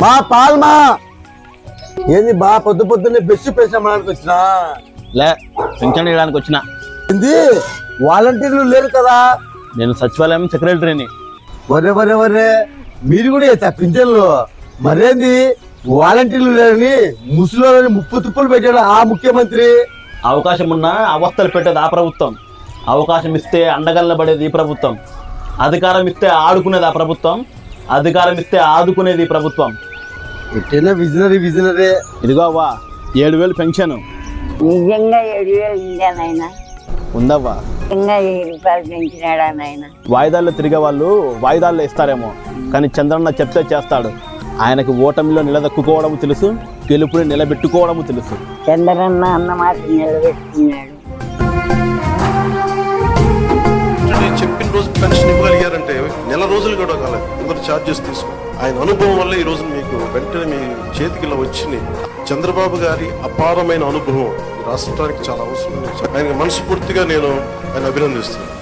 మా పాల్మా. ఏంది బా పొద్దు పొద్దున్నే బెస్ట్ పేసామడానికి వచ్చినా? లే పింఛన్ ఇవ్వడానికి వచ్చిన. ఏంది? వాలంటీర్లు లేరు కదా? నేను సచివాలయం సెక్రటరీని. వరే వరే వరే మీరు కూడా చేస్తా పింఛన్లు. మరేంది? వాలంటీర్లు లేరని ముసలిని ముప్పు తుప్పులు పెట్టాడు ఆ ముఖ్యమంత్రి. అవకాశం ఉన్నా అవస్థలు పెట్టేది ఆ ప్రభుత్వం. అవకాశం ఇస్తే అండగల్ల పడేది ఈ ప్రభుత్వం. అధికారం ఇస్తే ఆడుకునేది ఆ ప్రభుత్వం. అధికారం ఇస్తే ఆదుకునేది ఈ ప్రభుత్వం. ఎట్టైనా విజనరీ విజనరీ ఇదిగో అవ్వా ఏడు వేలు పెన్షన్. నిజంగా ఏడు వేలు ఉందా నాయన? ఉందవ్వా? నిజంగా వెయ్యి రూపాయలు పెంచినాడా నాయన? వాయిదాల్లో తిరిగే వాళ్ళు వాయిదాల్లో ఇస్తారేమో కానీ చంద్రన్న చెప్తే చేస్తాడు. ఆయనకి ఓటమిలో నిలదొక్కుకోవడం తెలుసు గెలుపుని నిలబెట్టుకోవడము తెలుసు. చంద్రన్న అన్న మాట నిలబెట్టుకున్నాడు. పెన్షన్ ఇవ్వగలిగారంటే నెల రోజులు కూడా కాలేదు. అందరు ఛార్జెస్ తీసుకు. ఆయన అనుభవం వల్ల ఈ రోజు మీకు వెంటనే మీ చేతికి ఇలా వచ్చింది. చంద్రబాబు గారి అపారమైన అనుభవం రాష్ట్రానికి చాలా అవసరం ఆయన మనస్ఫూర్తిగా నేను ఆయన అభినందిస్తున్నాను.